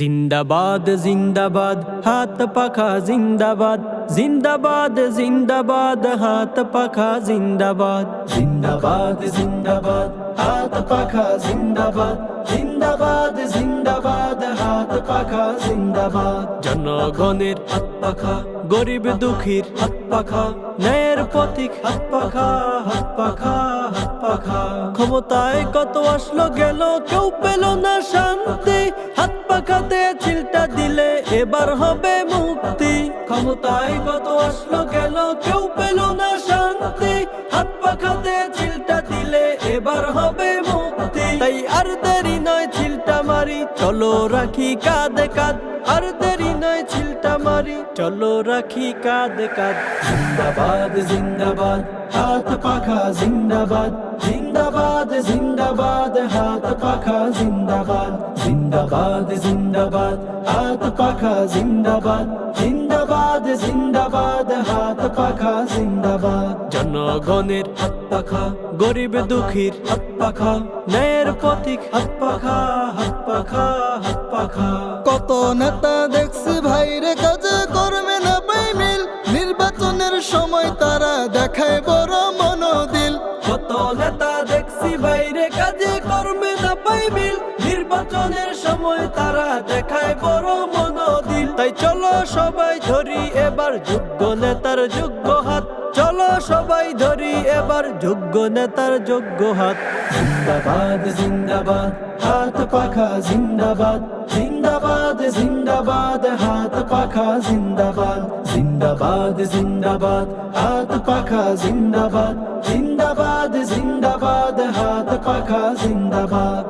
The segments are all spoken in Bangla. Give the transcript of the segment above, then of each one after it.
জিন্দাবাদ জিন্দাবাদ হাত পাখা জিন্দাবাদ। জিন্দাবাদ জিন্দাবাদ হাত পাখা জিন্দাবাদ। জিন্দাবাদ জিন্দাবাদ হাত পাখা জিন্দাবাদ। জিন্দাবাদ জিন্দাবাদ হাত পাখা জিন্দাবাদ। জনগণের হাত পাখা গরিব দুঃখীর হাত পাখা ন্যায়ের পথিক হাত পাখা হাত পাখা হাত পাখা। ক্ষমতায় কত আসলো গেল, কেউ পেল না শান্তি। হাত পাখাতে চিলটা দিলে এবার হবে মুক্তি। ক্ষমতায় কত আসলো গেল, কেউ পেল না শান্তি। হাত পাখাতে চিলটা দিলে এবার হবে মুক্তি। তাই আর দেরি নয় মারি, চলো রাখি কাঁধে কাঁধ। আর দেরি নয় ছিলটা মারি, চলো রাখি কাঁধে কাঁধ। জিন্দাবাদ জিন্দাবাদ, হাত পাখা, জিন্দাবাদ। জিন্দাবাদ জিন্দাবাদ, হাত পাখা, জিন্দাবাদ। জিন্দাবাদ জিন্দাবাদ, হাত পাখা, জিন্দাবাদ। জিন্দাবাদ জিন্দাবাদ হাত পাখা জিন্দাবাদ। জনগণের হাত পাখা গরিব দুঃখীর হাত পাখা ন্যায়ের পথিক হাত পাখা হাত পাখা হাত পাখা। কত নেতা দেখছি ভাইরে কাজে করবে না পাই মিল। নির্বাচনের সময় তারা দেখায় বড় মনোদিল। কত নেতা দেখছি ভাইরে কাজে কর্মে না পাইবিল নির্বাচনের সময় তারা দেখায় বড় মনোদিল। তাই চলো সবাই ধরি, এবার যোগ্য নেতার যোগ্য হাত। চলো সবাই ধরি, এবার যোগ্য নেতার যোগ্য হাত। জিন্দাবাদ জিন্দাবাদ, হাত পাখা জিন্দাবাদ। জিন্দাবাদ জিন্দাবাদ, হাত পাখা জিন্দাবাদ। জিন্দাবাদ জিন্দাবাদ, হাত পাখা জিন্দাবাদ। জিন্দাবাদ জিন্দাবাদ, হাত পাখা জিন্দাবাদ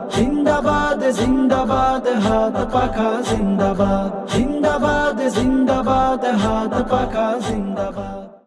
জিন্দাবাদ হাত পাখা জিন্দাবাদ জিন্দাবাদ জিন্দাবাদ হাত পাখা জিন্দাবাদ